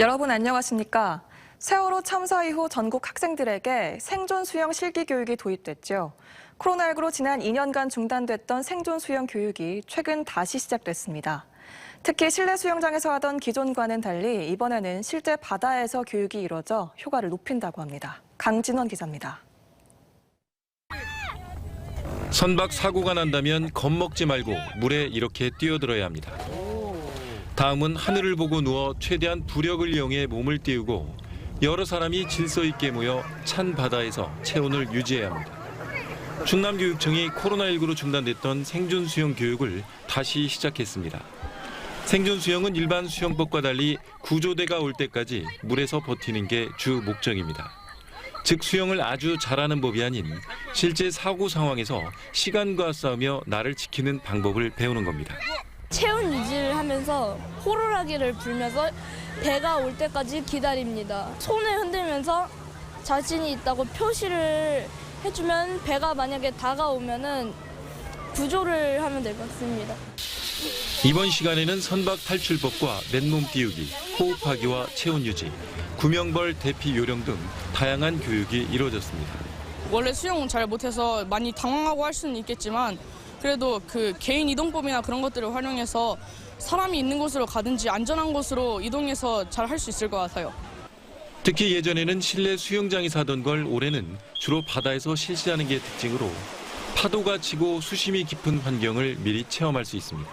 여러분 안녕하십니까? 세월호 참사 이후 전국 학생들에게 생존 수영 실기 교육이 도입됐죠. 코로나19로 지난 2년간 중단됐던 생존 수영 교육이 최근 다시 시작됐습니다. 특히 실내 수영장에서 하던 기존과는 달리 이번에는 실제 바다에서 교육이 이뤄져 효과를 높인다고 합니다. 강진원 기자입니다. 선박 사고가 난다면 겁먹지 말고 물에 이렇게 뛰어들어야 합니다. 다음은 하늘을 보고 누워 최대한 부력을 이용해 몸을 띄우고 여러 사람이 질서 있게 모여 찬 바다에서 체온을 유지해야 합니다. 충남교육청이 코로나19로 중단됐던 생존 수영 교육을 다시 시작했습니다. 생존 수영은 일반 수영법과 달리 구조대가 올 때까지 물에서 버티는 게 주 목적입니다. 즉 수영을 아주 잘하는 법이 아닌 실제 사고 상황에서 시간과 싸우며 나를 지키는 방법을 배우는 겁니다. 체온 유지를 하면서 호루라기를 불면서 배가 올 때까지 기다립니다. 손을 흔들면서 자신이 있다고 표시를 해주면 배가 만약에 다가오면은 구조를 하면 될 것 같습니다. 이번 시간에는 선박 탈출법과 맨몸 띄우기, 호흡하기와 체온 유지, 구명벌 대피 요령 등 다양한 교육이 이루어졌습니다. 원래 수영 잘 못해서 많이 당황하고 할 수는 있겠지만 그래도 그 개인 이동법이나 그런 것들을 활용해서 사람이 있는 곳으로 가든지 안전한 곳으로 이동해서 잘 할 수 있을 것 같아요. 특히 예전에는 실내 수영장에서 하던 걸 올해는 주로 바다에서 실시하는 게 특징으로 파도가 치고 수심이 깊은 환경을 미리 체험할 수 있습니다.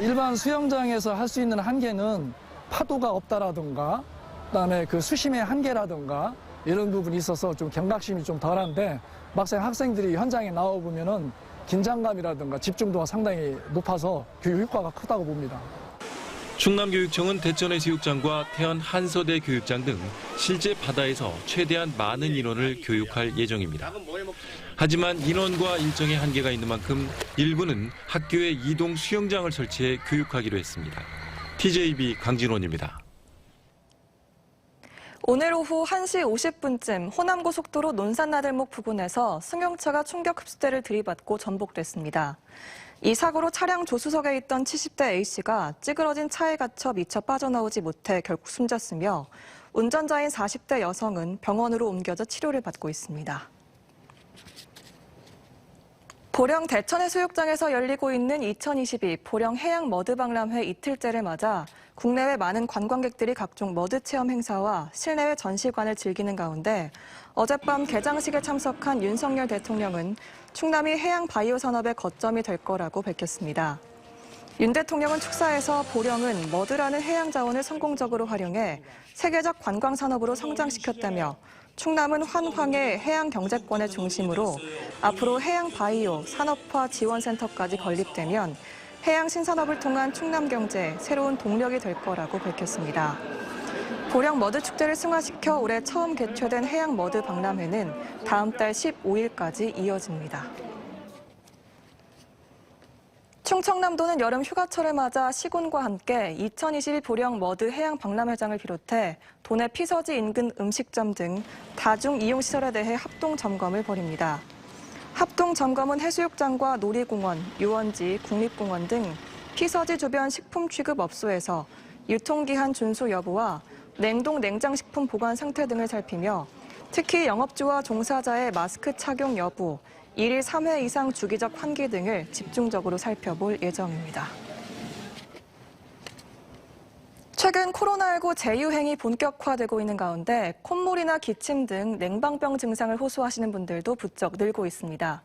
일반 수영장에서 할 수 있는 한계는 파도가 없다라든가 그다음에 그 수심의 한계라든가 이런 부분이 있어서 좀 경각심이 좀 덜한데 막상 학생들이 현장에 나와 보면은 긴장감이라든가 집중도가 상당히 높아서 교육 효과가 크다고 봅니다. 충남교육청은 대천해수욕장과 태안 한서대 교육장 등 실제 바다에서 최대한 많은 인원을 교육할 예정입니다. 하지만 인원과 일정의 한계가 있는 만큼 일부는 학교에 이동 수영장을 설치해 교육하기로 했습니다. TJB 강진원입니다. 오늘 오후 1시 50분쯤 호남고속도로 논산나들목 부근에서 승용차가 충격 흡수대를 들이받고 전복됐습니다. 이 사고로 차량 조수석에 있던 70대 A씨가 찌그러진 차에 갇혀 미처 빠져나오지 못해 결국 숨졌으며 운전자인 40대 여성은 병원으로 옮겨져 치료를 받고 있습니다. 보령 대천해수욕장에서 열리고 있는 2022 보령 해양 머드 박람회 이틀째를 맞아 국내외 많은 관광객들이 각종 머드 체험 행사와 실내외 전시관을 즐기는 가운데 어젯밤 개장식에 참석한 윤석열 대통령은 충남이 해양 바이오 산업의 거점이 될 거라고 밝혔습니다. 윤 대통령은 축사에서 보령은 머드라는 해양 자원을 성공적으로 활용해 세계적 관광 산업으로 성장시켰다며 충남은 환황의 해양 경제권의 중심으로 앞으로 해양 바이오 산업화 지원센터까지 건립되면 해양 신산업을 통한 충남 경제 새로운 동력이 될 거라고 밝혔습니다. 보령 머드 축제를 승화시켜 올해 처음 개최된 해양 머드 박람회는 다음 달 15일까지 이어집니다. 충청남도는 여름 휴가철을 맞아 시군과 함께 2022 보령 머드 해양 박람회장을 비롯해 도내 피서지 인근 음식점 등 다중 이용 시설에 대해 합동 점검을 벌입니다. 합동 점검은 해수욕장과 놀이공원, 유원지, 국립공원 등 피서지 주변 식품 취급 업소에서 유통기한 준수 여부와 냉동 냉장식품 보관 상태 등을 살피며 특히 영업주와 종사자의 마스크 착용 여부, 1일 3회 이상 주기적 환기 등을 집중적으로 살펴볼 예정입니다. 최근 코로나19 재유행이 본격화되고 있는 가운데 콧물이나 기침 등 냉방병 증상을 호소하시는 분들도 부쩍 늘고 있습니다.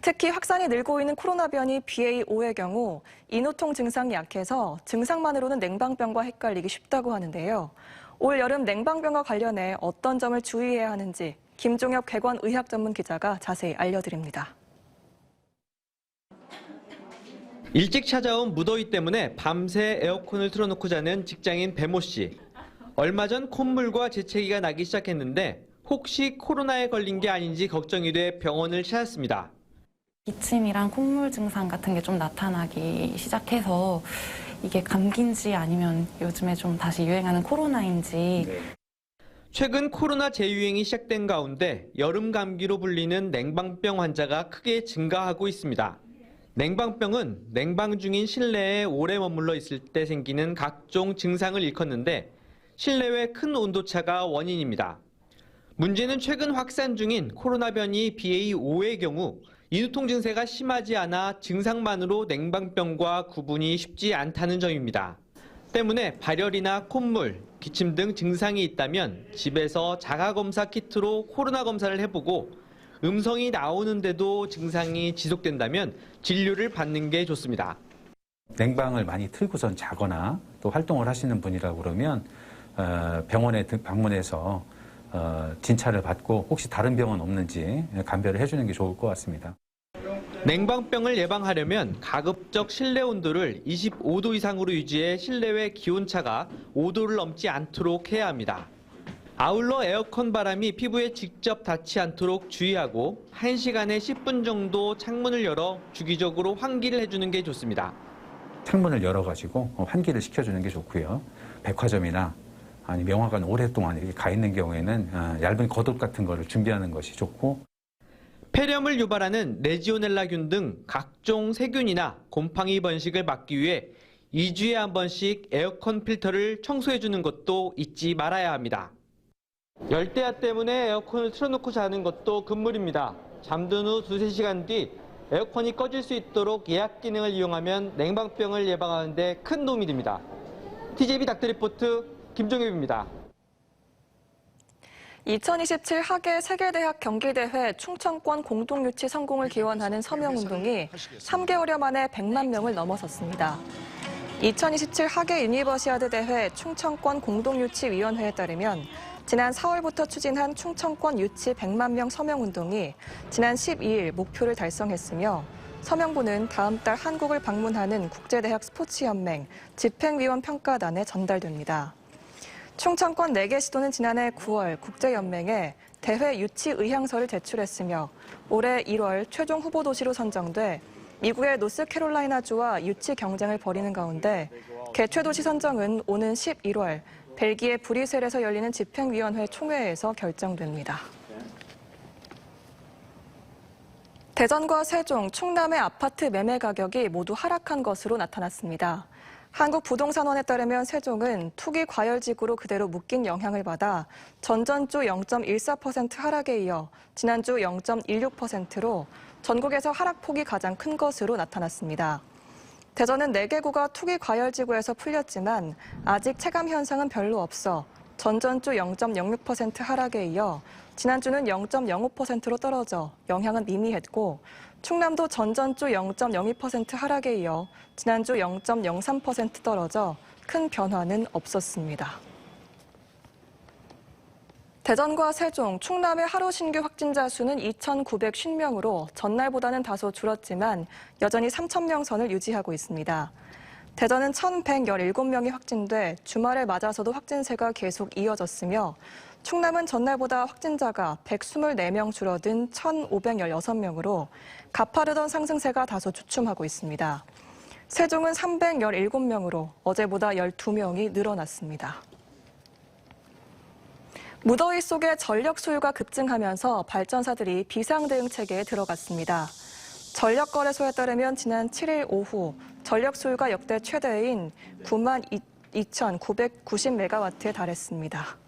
특히 확산이 늘고 있는 코로나 변이 BA5의 경우 인후통 증상이 약해서 증상만으로는 냉방병과 헷갈리기 쉽다고 하는데요. 올 여름 냉방병과 관련해 어떤 점을 주의해야 하는지 김종혁 개관 의학 전문 기자가 자세히 알려드립니다. 일찍 찾아온 무더위 때문에 밤새 에어컨을 틀어놓고 자는 직장인 배모 씨. 얼마 전 콧물과 재채기가 나기 시작했는데 혹시 코로나에 걸린 게 아닌지 걱정이 돼 병원을 찾았습니다. 기침이랑 콧물 증상 같은 게 좀 나타나기 시작해서 이게 감기인지 아니면 요즘에 좀 다시 유행하는 코로나인지 최근 코로나 재유행이 시작된 가운데 여름 감기로 불리는 냉방병 환자가 크게 증가하고 있습니다. 냉방병은 냉방 중인 실내에 오래 머물러 있을 때 생기는 각종 증상을 일컫는데 실내외 큰 온도차가 원인입니다. 문제는 최근 확산 중인 코로나 변이 BA5의 경우 인후통 증세가 심하지 않아 증상만으로 냉방병과 구분이 쉽지 않다는 점입니다. 때문에 발열이나 콧물, 기침 등 증상이 있다면 집에서 자가검사 키트로 코로나 검사를 해보고 음성이 나오는데도 증상이 지속된다면 진료를 받는 게 좋습니다. 냉방을 많이 틀고선 자거나 또 활동을 하시는 분이라고 그러면 어, 병원에 등- 방문해서 어, 진찰을 받고 혹시 다른 병은 없는지 감별을 해주는 게 좋을 것 같습니다. 냉방병을 예방하려면 가급적 실내 온도를 25도 이상으로 유지해 실내외 기온차가 5도를 넘지 않도록 해야 합니다. 아울러 에어컨 바람이 피부에 직접 닿지 않도록 주의하고 1시간에 10분 정도 창문을 열어 주기적으로 환기를 해주는 게 좋습니다. 창문을 열어가지고 환기를 시켜주는 게 좋고요. 백화점이나 아니 명화관 오랫동안 이렇게 가 있는 경우에는 어, 얇은 겉옷 같은 거를 준비하는 것이 좋고 폐렴을 유발하는 레지오넬라균 등 각종 세균이나 곰팡이 번식을 막기 위해 2주에 한 번씩 에어컨 필터를 청소해 주는 것도 잊지 말아야 합니다. 열대야 때문에 에어컨을 틀어놓고 자는 것도 금물입니다. 잠든 후 두세 시간 뒤 에어컨이 꺼질 수 있도록 예약 기능을 이용하면 냉방병을 예방하는 데 큰 도움이 됩니다. TJB 닥터리포트 김종엽입니다. 2027 하계 세계대학 경기대회 충청권 공동유치 성공을 기원하는 서명운동이 3개월여 만에 100만 명을 넘어섰습니다. 2027 하계 유니버시아드 대회 충청권 공동유치위원회에 따르면 지난 4월부터 추진한 충청권 유치 100만 명 서명 운동이 지난 12일 목표를 달성했으며 서명부는 다음 달 한국을 방문하는 국제대학 스포츠연맹 집행위원 평가단에 전달됩니다. 충청권 4개 시도는 지난해 9월 국제연맹에 대회 유치 의향서를 제출했으며 올해 1월 최종 후보 도시로 선정돼 미국의 노스캐롤라이나주와 유치 경쟁을 벌이는 가운데 개최 도시 선정은 오는 11월 벨기에 브뤼셀에서 열리는 집행위원회 총회에서 결정됩니다. 대전과 세종, 충남의 아파트 매매 가격이 모두 하락한 것으로 나타났습니다. 한국부동산원에 따르면 세종은 투기 과열지구로 그대로 묶인 영향을 받아 전전주 0.14% 하락에 이어 지난주 0.16%로 전국에서 하락폭이 가장 큰 것으로 나타났습니다. 대전은 4개 구가 투기 과열 지구에서 풀렸지만 아직 체감 현상은 별로 없어 전전주 0.06% 하락에 이어 지난주는 0.05%로 떨어져 영향은 미미했고 충남도 전전주 0.02% 하락에 이어 지난주 0.03% 떨어져 큰 변화는 없었습니다. 대전과 세종, 충남의 하루 신규 확진자 수는 2,950명으로 전날보다는 다소 줄었지만 여전히 3,000명 선을 유지하고 있습니다. 대전은 1,117명이 확진돼 주말을 맞아서도 확진세가 계속 이어졌으며 충남은 전날보다 확진자가 124명 줄어든 1,516명으로 가파르던 상승세가 다소 주춤하고 있습니다. 세종은 317명으로 어제보다 12명이 늘어났습니다. 무더위 속에 전력 소요가 급증하면서 발전사들이 비상대응 체계에 들어갔습니다. 전력거래소에 따르면 지난 7일 오후 전력 소요가 역대 최대인 9만 2,990메가와트에 달했습니다.